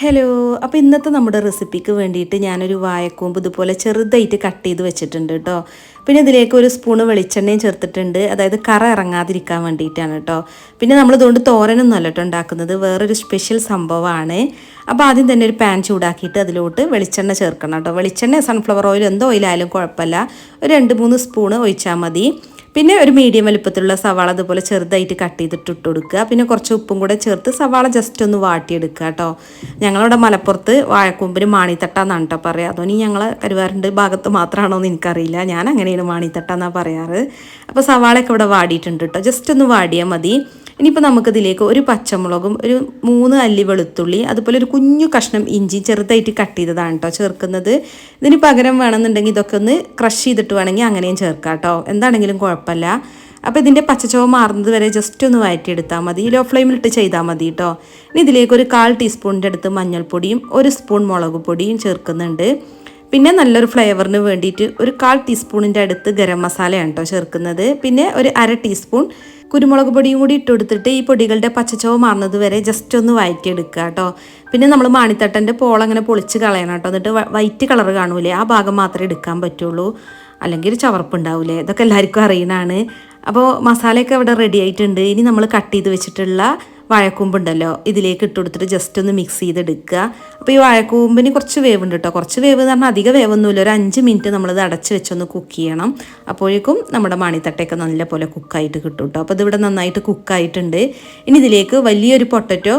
Hello അപ്പോൾ ഇന്നത്തെ നമ്മുടെ റെസിപ്പിക്ക് വേണ്ടിയിട്ട് ഞാനൊരു വായക്കൂമ്പ് ഇതുപോലെ ചെറുതായിട്ട് കട്ട് ചെയ്ത് വെച്ചിട്ടുണ്ട് കേട്ടോ. പിന്നെ ഇതിലേക്ക് ഒരു സ്പൂണ് വെളിച്ചെണ്ണയും ചേർത്തിട്ടുണ്ട്. അതായത് കറ ഇറങ്ങാതിരിക്കാൻ വേണ്ടിയിട്ടാണ് കേട്ടോ. പിന്നെ നമ്മൾ ഇതുകൊണ്ട് തോരനൊന്നും അല്ല കേട്ടോ ഉണ്ടാക്കുന്നത്. വേറൊരു സ്പെഷ്യൽ സംഭവമാണ്. അപ്പോൾ ആദ്യം തന്നെ ഒരു പാൻ ചൂടാക്കിയിട്ട് അതിലോട്ട് വെളിച്ചെണ്ണ ചേർക്കണം കേട്ടോ. വെളിച്ചെണ്ണ സൺഫ്ലവർ ഓയിൽ എന്തോ ഓയിലായാലും കുഴപ്പമില്ല. ഒരു രണ്ട് മൂന്ന് സ്പൂണ് ഒഴിച്ചാൽ മതി. പിന്നെ ഒരു മീഡിയം വലുപ്പത്തിലുള്ള സവാള അതുപോലെ ചെറുതായിട്ട് കട്ട് ചെയ്തിട്ട് ഇട്ട് കൊടുക്കുക. പിന്നെ കുറച്ച് ഉപ്പും കൂടെ ചേർത്ത് സവാള ജസ്റ്റ് ഒന്ന് വാട്ടിയെടുക്കുക കേട്ടോ. ഞങ്ങളിവിടെ മലപ്പുറത്ത് വാഴക്കൂമ്പിന് മാണിത്തട്ടാന്നാണ് കേട്ടോ പറയുക അതോ ഞങ്ങൾ കരുവാറിന്റെ ഭാഗത്ത് മാത്രമാണോ എന്ന് എനിക്കറിയില്ല. ഞാൻ അങ്ങനെയാണ് മാണിത്തട്ട എന്നാണ് പറയാറ്. അപ്പോൾ സവാളയൊക്കെ ഇവിടെ വാടിയിട്ടുണ്ട് കേട്ടോ. ജസ്റ്റ് ഒന്ന് വാടിയാൽ മതി. ഇനിയിപ്പോൾ നമുക്കിതിലേക്ക് ഒരു പച്ചമുളകും ഒരു മൂന്ന് അല്ലി വെളുത്തുള്ളി അതുപോലെ ഒരു കുഞ്ഞു കഷ്ണം ഇഞ്ചി ചെറുതായിട്ട് കട്ട് ചെയ്തതാണ് കേട്ടോ ചേർക്കുന്നത്. ഇതിന് പകരം വേണമെന്നുണ്ടെങ്കിൽ ഇതൊക്കെ ഒന്ന് ക്രഷ് ചെയ്തിട്ട് വേണമെങ്കിൽ അങ്ങനെയും ചേർക്കാം കേട്ടോ എന്താണെങ്കിലും കുഴപ്പമില്ല. അപ്പോൾ ഇതിന്റെ പച്ചച്ചോവ മാറുന്നത് വരെ ജസ്റ്റ് ഒന്ന് വഴറ്റിയെടുത്താൽ മതി. ലോ ഫ്ലെയിമിൽ ഇട്ട് ചെയ്താൽ മതി കേട്ടോ ഇനി ഇതിലേക്ക് ഒരു കാൽ ടീസ്പൂണിന്റെ അടുത്ത് മഞ്ഞൾപ്പൊടിയും ഒരു സ്പൂൺ മുളക് പൊടിയും ചേർക്കുന്നുണ്ട്. പിന്നെ നല്ലൊരു ഫ്ലേവറിന് വേണ്ടിയിട്ട് ഒരു കാൽ ടീസ്പൂണിന്റെ അടുത്ത് ഗരം മസാലയാണ് കേട്ടോ ചേർക്കുന്നത്. പിന്നെ ഒരു അര ടീസ്പൂൺ കുരുമുളക് പൊടിയും കൂടി ഇട്ട് കൊടുത്തിട്ട് ഈ പൊടികളുടെ പച്ചച്ചവ് മാറുന്നത് വരെ ജസ്റ്റ് ഒന്ന് വഴറ്റിയെടുക്കുക കേട്ടോ. പിന്നെ നമ്മൾ മാണിത്തട്ടന്റെ പോളങ്ങനെ പൊളിച്ച് കളയണം കേട്ടോ. എന്നിട്ട് വൈറ്റ് കളർ കാണൂലേ ആ ഭാഗം മാത്രമേ എടുക്കാൻ പറ്റുള്ളൂ. അല്ലെങ്കിൽ ഒരു ചവർപ്പുണ്ടാവില്ലേ ഇതൊക്കെ എല്ലാവർക്കും അറിയണമാണ് അപ്പോൾ മസാലയൊക്കെ ഇവിടെ റെഡി ആയിട്ടുണ്ട്. ഇനി നമ്മൾ കട്ട് ചെയ്ത് വെച്ചിട്ടുള്ള വാഴക്കൂമ്പുണ്ടല്ലോ. ഇതിലേക്ക് ഇട്ട് കൊടുത്തിട്ട് ജസ്റ്റ് ഒന്ന് മിക്സ് ചെയ്തെടുക്കുക. അപ്പോൾ ഈ വാഴക്കൂമ്പിന് കുറച്ച് വേവ് ഉണ്ട് കേട്ടോ കുറച്ച് വേവ് എന്ന് പറഞ്ഞാൽ അധികം വേവൊന്നുമില്ല. ഒരു അഞ്ച് മിനിറ്റ് നമ്മളിത് അടച്ച് വെച്ചൊന്ന് കുക്ക് ചെയ്യണം. അപ്പോഴേക്കും നമ്മുടെ മണിത്തട്ടയൊക്കെ നല്ല പോലെ കുക്കായിട്ട് കിട്ടും കേട്ടോ അപ്പോൾ ഇതിവിടെ നന്നായിട്ട് കുക്കായിട്ടുണ്ട് ഇനി ഇതിലേക്ക് വലിയൊരു പൊട്ടറ്റോ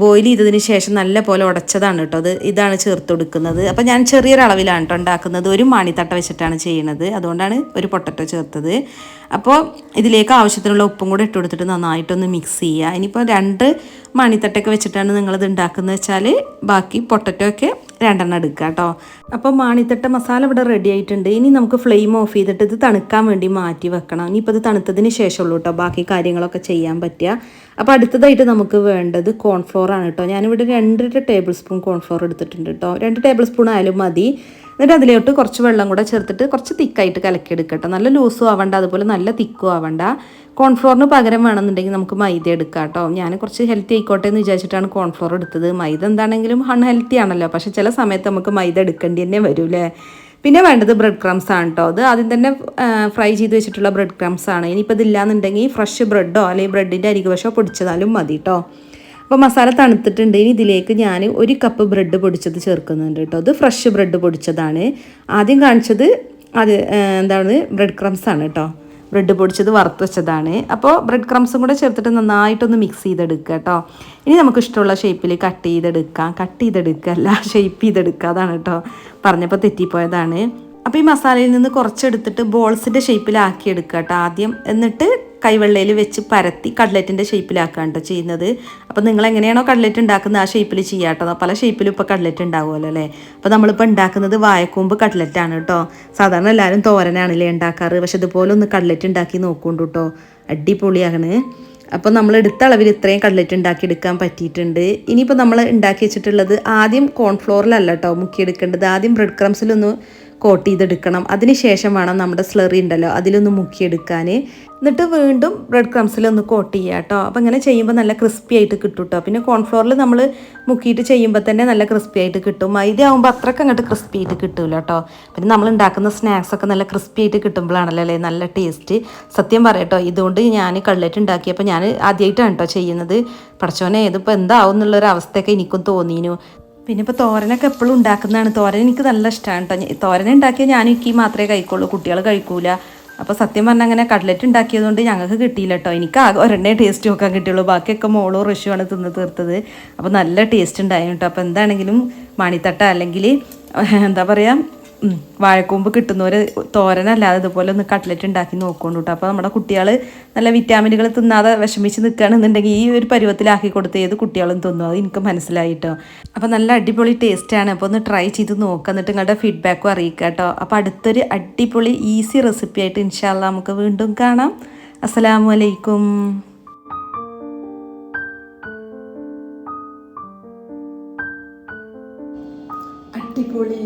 ബോയിൽ ചെയ്തതിന് ശേഷം നല്ല പോലെ ഉടച്ചതാണ് കേട്ടോ അത് ഇതാണ് ചേർത്ത് കൊടുക്കുന്നത്. അപ്പോൾ ഞാൻ ചെറിയൊരളവിലാണ് കേട്ടോ ഉണ്ടാക്കുന്നത്. ഒരു മാണിത്തട്ട വെച്ചിട്ടാണ് ചെയ്യുന്നത് അതുകൊണ്ടാണ് ഒരു പൊട്ടറ്റോ ചേർത്തത്. അപ്പോൾ ഇതിലേക്ക് ആവശ്യത്തിനുള്ള ഉപ്പും കൂടെ ഇട്ട് കൊടുത്തിട്ട് നന്നായിട്ടൊന്ന് മിക്സ് ചെയ്യുക. ഇനിയിപ്പോൾ രണ്ട് മണിത്തട്ടൊക്കെ വെച്ചിട്ടാണ് നിങ്ങളിത് ഉണ്ടാക്കുന്നത് വെച്ചാൽ ബാക്കി പൊട്ടറ്റോ ഒക്കെ രണ്ടെണ്ണം എടുക്കുക കേട്ടോ. അപ്പോൾ മാണിത്തട്ട മസാല ഇവിടെ റെഡി ആയിട്ടുണ്ട്. ഇനി നമുക്ക് ഫ്ലെയിം ഓഫ് ചെയ്തിട്ട് ഇത് തണുക്കാൻ വേണ്ടി മാറ്റി വെക്കണം. ഇനിയിപ്പോൾ ഇത് തണുത്തതിന് ശേഷമുള്ളൂ കേട്ടോ. ബാക്കി കാര്യങ്ങളൊക്കെ ചെയ്യാൻ പറ്റുക. അപ്പോൾ അടുത്തതായിട്ട് നമുക്ക് വേണ്ടത് കോൺഫ്ലോർ ആണ് കേട്ടോ. ഞാനിവിടെ രണ്ടര ടേബിൾ സ്പൂൺ കോൺഫ്ലോർ എടുത്തിട്ടുണ്ട് കേട്ടോ. രണ്ട് ടേബിൾ സ്പൂൺ ആയാലും മതി. എന്നിട്ട് അതിലോട്ട് കുറച്ച് വെള്ളം കൂടെ ചേർത്തിട്ട് കുറച്ച് തിക്കായിട്ട് കലക്കി എടുക്കട്ടെ നല്ല ലൂസും ആവണ്ട അതുപോലെ നല്ല തിക്കും ആവണ്ട. കോൺഫ്ലോറിന് പകരം വേണമെന്നുണ്ടെങ്കിൽ നമുക്ക് മൈദ എടുക്കാം കേട്ടോ ഞാൻ കുറച്ച് ഹെൽത്തി ആയിക്കോട്ടെ എന്ന് വിചാരിച്ചിട്ടാണ് കോൺഫ്ലോർ എടുത്തത്. മൈദ എന്താണെങ്കിലും അൺഹെൽത്തി ആണല്ലോ. പക്ഷേ ചില സമയത്ത് നമുക്ക് മൈദ എടുക്കേണ്ടി തന്നെ വരൂലേ പിന്നെ വേണ്ടത് ബ്രെഡ് ക്രംസ് ആണ് കേട്ടോ അത് ആദ്യം തന്നെ ഫ്രൈ ചെയ്ത് വെച്ചിട്ടുള്ള ബ്രെഡ് ക്രംസ് ആണ്. ഇനിയിപ്പോൾ ഇതില്ലാന്നുണ്ടെങ്കിൽ ഫ്രഷ് ബ്രെഡോ അല്ലെങ്കിൽ ബ്രെഡിന്റെ അരികുവശോ പൊടിച്ചതാലും മതി കേട്ടോ അപ്പോൾ മസാല തണുത്തിട്ടുണ്ട്. ഇനി ഇതിലേക്ക് ഞാൻ ഒരു കപ്പ് ബ്രെഡ് പൊടിച്ചത് ചേർക്കുന്നുണ്ട് കേട്ടോ. അത് ഫ്രഷ് ബ്രെഡ് പൊടിച്ചതാണ്. ആദ്യം കാണിച്ചത് അത് എന്താണ് ബ്രെഡ് ക്രംസ് ആണ് കേട്ടോ. ബ്രെഡ് പൊടിച്ചത് വറുത്ത് വെച്ചതാണ്. അപ്പോൾ ബ്രെഡ് ക്രംസും കൂടെ ചേർത്തിട്ട് നന്നായിട്ടൊന്ന് മിക്സ് ചെയ്തെടുക്കുക കേട്ടോ. ഇനി നമുക്ക് ഇഷ്ടമുള്ള ഷേപ്പിൽ കട്ട് ചെയ്തെടുക്കാം. കട്ട് ചെയ്തെടുക്കുക അല്ല ഷേപ്പ് ചെയ്തെടുക്കുക. അതാണ് കേട്ടോ പറഞ്ഞപ്പോൾ തെറ്റിപ്പോയതാണ്. അപ്പോൾ ഈ മസാലയിൽ നിന്ന് കുറച്ചെടുത്തിട്ട് ബോൾസിന്റെ ഷേപ്പിലാക്കി എടുക്കുക കേട്ടോ ആദ്യം. എന്നിട്ട് കൈവെള്ളയിൽ വെച്ച് പരത്തി കട്ലറ്റിന്റെ ഷേപ്പിലാക്കുകയാണ് കേട്ടോ ചെയ്യുന്നത്. അപ്പോൾ നിങ്ങൾ എങ്ങനെയാണോ കട്ലറ്റ് ഉണ്ടാക്കുന്നത് ആ ഷേപ്പിൽ ചെയ്യാം കേട്ടോ പല ഷേപ്പിലും ഇപ്പോൾ കട്ലറ്റ് ഉണ്ടാവുമല്ലോ അല്ലേ? അപ്പോൾ നമ്മളിപ്പോൾ ഉണ്ടാക്കുന്നത് വായക്കൂമ്പ് കട്ലറ്റാണ് കേട്ടോ സാധാരണ എല്ലാവരും തോരനാണല്ലേ ഉണ്ടാക്കാറ്. പക്ഷെ ഇതുപോലെ ഒന്ന് കട്ലറ്റ് ഉണ്ടാക്കി നോക്കുന്നുണ്ട് കേട്ടോ അടിപൊളിയാണ് അപ്പോൾ നമ്മൾ എടുത്ത അളവിൽ ഇത്രയും കട്ലറ്റ് ഉണ്ടാക്കി എടുക്കാൻ പറ്റിയിട്ടുണ്ട്. ഇനിയിപ്പോൾ നമ്മൾ ഉണ്ടാക്കി വെച്ചിട്ടുള്ളത് ആദ്യം കോൺഫ്ലോറിലല്ല കേട്ടോ മുക്കിയെടുക്കേണ്ടത്. ആദ്യം ബ്രെഡ് ക്രംസിലൊന്ന് കോട്ട് ചെയ്തെടുക്കണം. അതിന് ശേഷം വേണം നമ്മുടെ സ്ലറി ഉണ്ടല്ലോ അതിലൊന്ന് മുക്കിയെടുക്കാൻ എന്നിട്ട് വീണ്ടും ബ്രെഡ് ക്രംസിൽ ഒന്ന് കോട്ട് ചെയ്യുക കേട്ടോ അപ്പോൾ ഇങ്ങനെ ചെയ്യുമ്പോൾ നല്ല ക്രിസ്പി ആയിട്ട് കിട്ടും കേട്ടോ പിന്നെ കോൺഫ്ലോറിൽ നമ്മൾ മുക്കിയിട്ട് ചെയ്യുമ്പോൾ തന്നെ നല്ല ക്രിസ്പി ആയിട്ട് കിട്ടും. മൈദ ആകുമ്പോൾ അത്രയ്ക്ക് അങ്ങോട്ട് ക്രിസ്പി ആയിട്ട് കിട്ടില്ല കേട്ടോ പിന്നെ നമ്മൾ ഉണ്ടാക്കുന്ന സ്നാക്സ് ഒക്കെ നല്ല ക്രിസ്പി ആയിട്ട് കിട്ടുമ്പോഴാണല്ലോ അല്ലേ? നല്ല ടേസ്റ്റ് സത്യം പറയട്ടോ ഇതുകൊണ്ട് ഞാൻ കട്ലറ്റ് ഉണ്ടാക്കിയപ്പോൾ ഞാൻ ആദ്യമായിട്ടാണ് കേട്ടോ ചെയ്യുന്നത്. പഠിച്ചോനെ ഇതിപ്പോൾ എന്താവും എന്നുള്ളൊരു അവസ്ഥയൊക്കെ എനിക്കും തോന്നിനു. പിന്നെ ഇപ്പോൾ തോരനൊക്കെ എപ്പോഴും ഉണ്ടാക്കുന്നതാണ്. തോരൻ എനിക്ക് നല്ല ഇഷ്ടമാണ് കേട്ടോ തോരൻ ഉണ്ടാക്കിയാൽ ഞാൻ എനിക്ക് മാത്രമേ കഴിക്കുള്ളൂ. കുട്ടികൾ കഴിക്കൂല. അപ്പോൾ സത്യം പറഞ്ഞാൽ അങ്ങനെ കട്ലറ്റ് ഉണ്ടാക്കിയതുകൊണ്ട് ഞങ്ങൾക്ക് കിട്ടിയില്ല കേട്ടോ എനിക്ക് ആകെ ഒരെണ്ണേ ടേസ്റ്റ് നോക്കാൻ കിട്ടിയുള്ളൂ. ബാക്കിയൊക്കെ മോളോ റഷുമാണ് തിന്ന് തീർത്തത്. അപ്പോൾ നല്ല ടേസ്റ്റ് ഉണ്ടായിരുന്നു കേട്ടോ അപ്പോൾ എന്താണെങ്കിലും മണിത്തട്ട അല്ലെങ്കിൽ എന്താ പറയുക വാഴക്കൂമ്പ് കിട്ടുന്നവർ തോരനല്ലാതെ ഇതുപോലെ ഒന്ന് കട്ട്ലറ്റ് ഉണ്ടാക്കി നോക്കുകൊണ്ട് കേട്ടോ. അപ്പോൾ നമ്മുടെ കുട്ടികൾ നല്ല വിറ്റാമിനുകൾ തിന്നാതെ വിഷമിച്ച് നിൽക്കുകയാണെന്നുണ്ടെങ്കിൽ ഈ ഒരു പരുവത്തിലാക്കി കൊടുത്ത് ഏത് കുട്ടികളും തിന്നും? അത് എനിക്ക് മനസ്സിലായിട്ടോ അപ്പോൾ നല്ല അടിപൊളി ടേസ്റ്റാണ് അപ്പോൾ ഒന്ന് ട്രൈ ചെയ്ത് നോക്കുക എന്നിട്ട് നിങ്ങളുടെ ഫീഡ്ബാക്കും അറിയിക്കുക കേട്ടോ. അപ്പോൾ അടുത്തൊരു അടിപൊളി ഈസി റെസിപ്പി ആയിട്ട് ഇൻഷാല്ല നമുക്ക് വീണ്ടും കാണാം. അസ്സലാമു അലൈക്കും. അടിപൊളി.